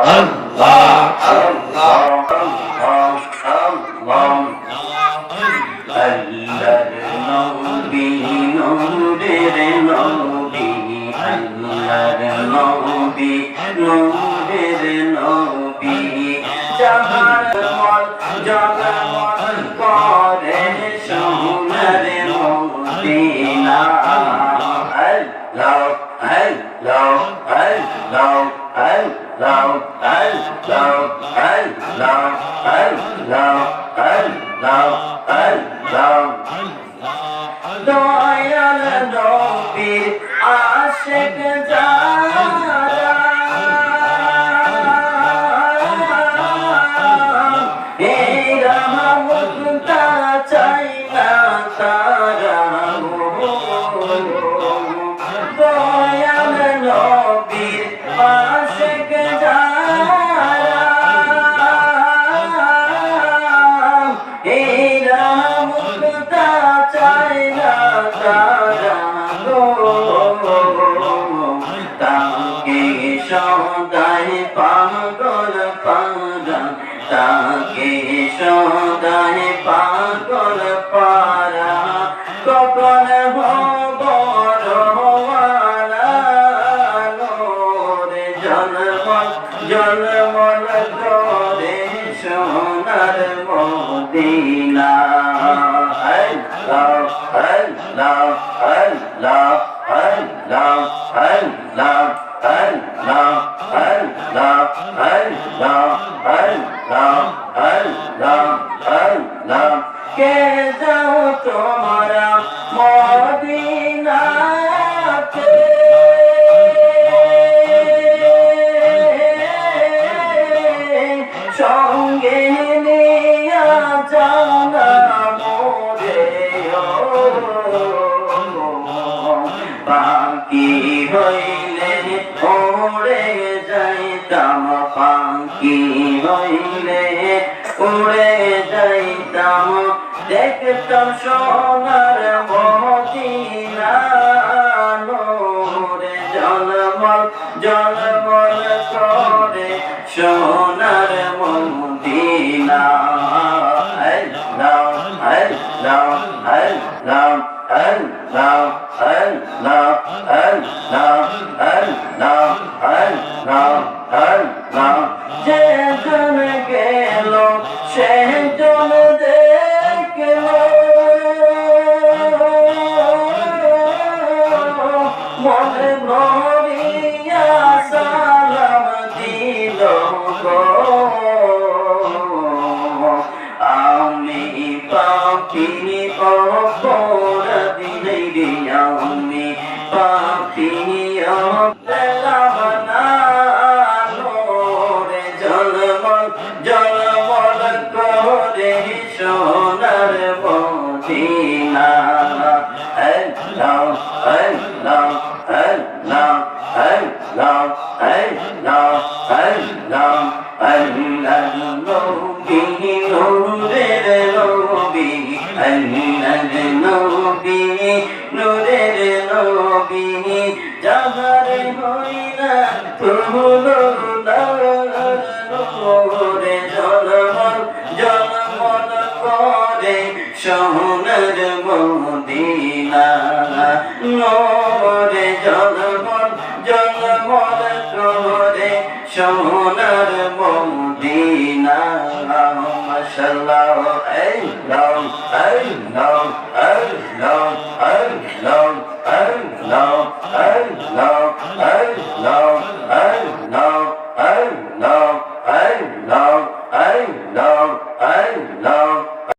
আল্লাহ আল্লাহ আল্লাহ Hello, hello, hello. Dayal নবীর আশেক যারা এই রহমতটা চাই না তারা সদাই পাগল পারা তাকে সদাই পাগল পারা। কখন হব জন্ম জন্ম করে সোনার Medina. Allah, Allah, Allah, Allah, কে যাও তোমরা মদিনাতে সঙ্গে নিয়া জানা মোরে বাকি উড়ে যাইতাম। দেখতাম সোনার মদিনা নোরে জলমল জলমল করে সোনার মদিনা। আল্লাহ আল্লাহ আল্লাহ আল্লাহ আল্লাহ আল্লাহ আল্লাহ غفور بغير يوم باقي বিনি যাহারে হই না তুহুল নরে জনমন জনমন করে শহরের মদিনা। নরে জনমন জনমন করে শহরের মদিনা। মাশাল্লাহ, এই নাম এই নাম এই নাম।